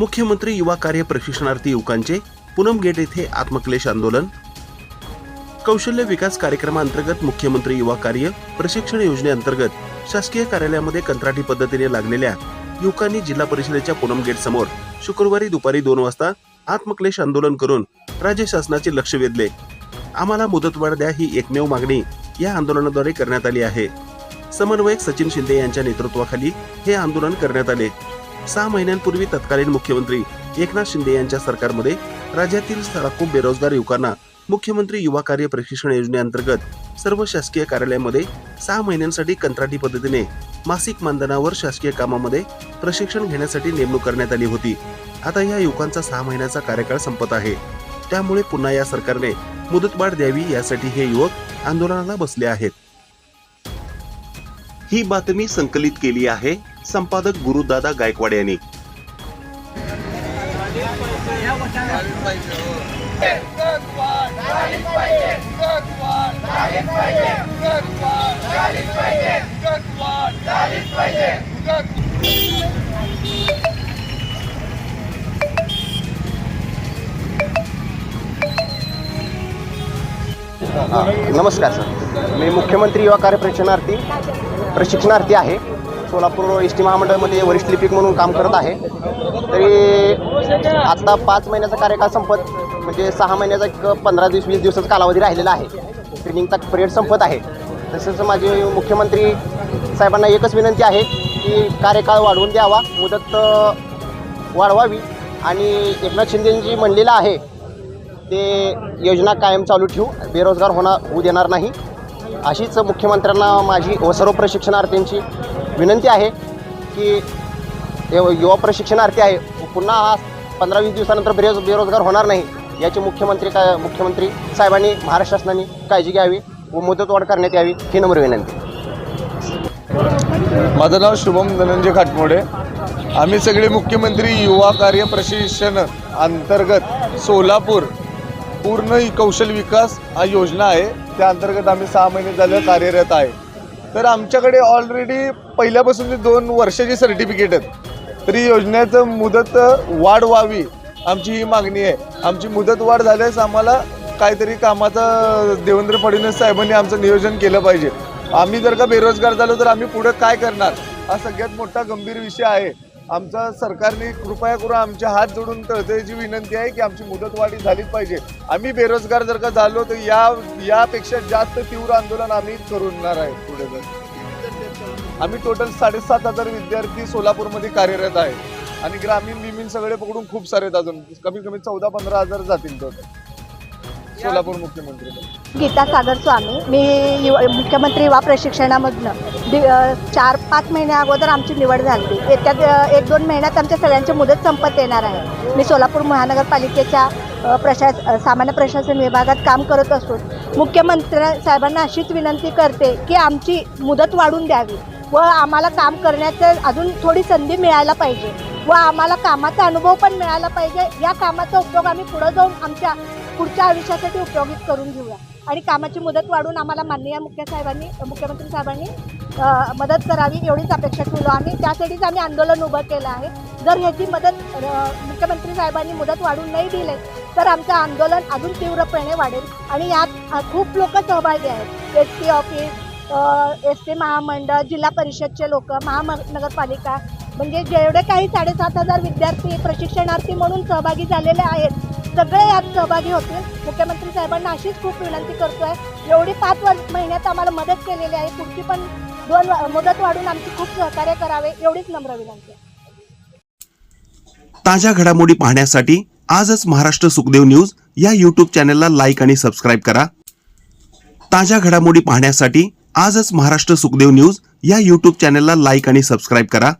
मुख्यमंत्री युवा कार्य प्रशिक्षणार्थी युवकांचे पूनम गेट येथे आत्मक्लेश आंदोलन. कौशल्य विकास कार्यक्रमाअंतर्गत मुख्यमंत्री युवा कार्य प्रशिक्षण योजनेअंतर्गत शासकीय कार्यालयामध्ये कंत्राटी पद्धतीने लागलेल्या युवकांनी जिल्हा परिषदेच्या पूनम गेट समोर शुक्रवारी दुपारी दोन वाजता आत्मक्लेश आंदोलन करून राज्य शासनाचे लक्ष वेधले. आम्हाला मुदतवाढ द्या ही एकमेव मागणी या आंदोलनाद्वारे करण्यात आली आहे. समन्वयक सचिन शिंदे यांच्या नेतृत्वाखाली हे आंदोलन करण्यात आले. सहा महिन्यांपूर्वी तत्कालीन मुख्यमंत्री एकनाथ शिंदे यांच्या सरकारमध्ये राज्यातील लाखो बेरोजगार युवकांना मुख्यमंत्री युवा कार्य प्रशिक्षण योजनेअंतर्गत सर्व शासकीय कार्यालयामध्ये सहा महिन्यांसाठी कंत्राटी पद्धतीने मासिक मानधनावर शासकीय कामामध्ये प्रशिक्षण घेण्यासाठी नेमणूक करण्यात आली होती. आता या युवकांचा सहा महिन्याचा कार्यकाळ संपत आहे. त्यामुळे पुन्हा या सरकारने मुदतवाढ द्यावी यासाठी हे युवक आंदोलनाला बसले आहेत. ही बातमी संकलित केली आहे. संपादक गुरुदादा गायकवाड यांनी. नमस्कार सर. मी मुख्यमंत्री युवा कार्य प्रशिक्षणार्थी प्रशिक्षणार्थी आहे. सोलापूर एस टी महामंडळमध्ये वरिष्ठ लिपिक म्हणून काम करत आहे. तरी आत्ता पाच महिन्याचा कार्यकाळ संपत म्हणजे सहा महिन्याचा एक पंधरा दिवस वीस दिवसाचा कालावधी राहिलेला आहे. ट्रेनिंगचा पिरियड संपत आहे. तसंच माझे मुख्यमंत्री साहेबांना एकच विनंती आहे की कार्यकाळ वाढवून द्यावा मुदत वाढवावी. आणि एकनाथ शिंदेजी म्हणलेलं आहे ते योजना कायम चालू ठेवू बेरोजगार होणार होऊ देणार नाही. अशीच मुख्यमंत्र्यांना माझी व सर्व प्रशिक्षणार्थींची विनंती आहे की युवा प्रशिक्षणार्थी आहे. पुन्हा हा पंधरा वीस दिवसानंतर बेरोज बेरोजगार होणार नाही याची मुख्यमंत्री काय मुख्यमंत्री साहेबांनी महाराष्ट्र शासनाने काळजी घ्यावी व मुदतवाढ करण्यात यावी ही नम्र विनंती. माझं नाव शुभम धनंजय खाटमोडे. आम्ही सगळे मुख्यमंत्री युवा कार्य प्रशिक्षण अंतर्गत सोलापूर पूर्ण कौशल विकास हा योजना आहे. त्या अंतर्गत आम्ही सहा महिने झालं कार्यरत आहे. तर आमच्याकडे ऑलरेडी पहिल्यापासून दोन वर्षाची सर्टिफिकेट आहेत तरी योजनेचं मुदत वाढ व्हावी आमची ही मागणी आहे. आमची मुदत वाढ झाल्यास आम्हाला काहीतरी कामाचं देवेंद्र फडणवीस साहेबांनी आमचं नियोजन केलं पाहिजे. आम्ही जर का बेरोजगार झालो तर आम्ही पुढे काय करणार? हा सगळ्यात मोठा गंभीर विषय आहे. आमचा सरकारने कृपया करून आमचे हात जोडून तळतळीची विनंती आहे की आमची मुदतवाढी झालीच पाहिजे. आम्ही बेरोजगार जर का झालो तर या यापेक्षा जास्त तीव्र आंदोलन आम्ही करणार आहे पुढे जर आम्ही टोटल साडेसात हजार विद्यार्थी सोलापूरमध्ये कार्यरत आहे. आणि ग्रामीण बिमीन सगळे पकडून खूप सारे आहेत अजून. कमीत कमी चौदा पंधरा हजार जातील टोटल सोलापूर मुख्यमंत्री. गीता सागर स्वामी मी युवा मुख्यमंत्री युवा प्रशिक्षणामधनं दि चार पाच महिन्या अगोदर आमची निवड झाली. येत्या एक दोन महिन्यात आमच्या सगळ्यांची मुदत संपत येणार आहे. मी सोलापूर महानगरपालिकेच्या प्रशास सामान्य प्रशासन विभागात काम करत असून मुख्यमंत्री साहेबांना अशीच विनंती करते की आमची मुदत वाढून द्यावी व आम्हाला काम करण्याचं अजून थोडी संधी मिळायला पाहिजे व आम्हाला कामाचा अनुभव पण मिळाला पाहिजे. या कामाचा उपयोग आम्ही पुढं जाऊन आमच्या पुढच्या आयुष्यासाठी उपयोगित करून घेऊया. आणि कामाची मुदत वाढून आम्हाला माननीय मुख्य साहेबांनी मुख्यमंत्री साहेबांनी मदत करावी एवढीच अपेक्षा ठेवलो आम्ही. त्यासाठीच आम्ही आंदोलन उभं केलं आहे. जर ह्याची मदत मुख्यमंत्री साहेबांनी मुदत वाढून नाही दिले तर आमचं आंदोलन अजून तीव्रपणे वाढेल. आणि यात खूप लोक सहभागी आहेत. S T office S T महामंडळ जिल्हा परिषदचे लोक महानगरपालिका. म्हणजे जेवढे काही साडेसात हजार विद्यार्थी प्रशिक्षणार्थी म्हणून सहभागी झालेले आहेत सगळे यात सहभागी होतील. मुख्यमंत्री साहेबांना अशीच खूप विनंती करतोय. एवढी पाच वर्ष महिन्यात आम्हाला मदत केलेली आहे. पुढची पण दोन मदत वाढून आमची खूप सहकार्य करावे एवढीच नम्र विनंती ताज्या घडामोडी पाहण्यासाठी आजच महाराष्ट्र सुखदेव न्यूज या यूट्यूब चॅनलला लाईक आणि सबस्क्राईब करा. ताज्या घडामोडी पाहण्यासाठी आजच महाराष्ट्र सुखदेव न्यूज या यूट्यूब चॅनलला लाईक आणि सबस्क्राईब करा.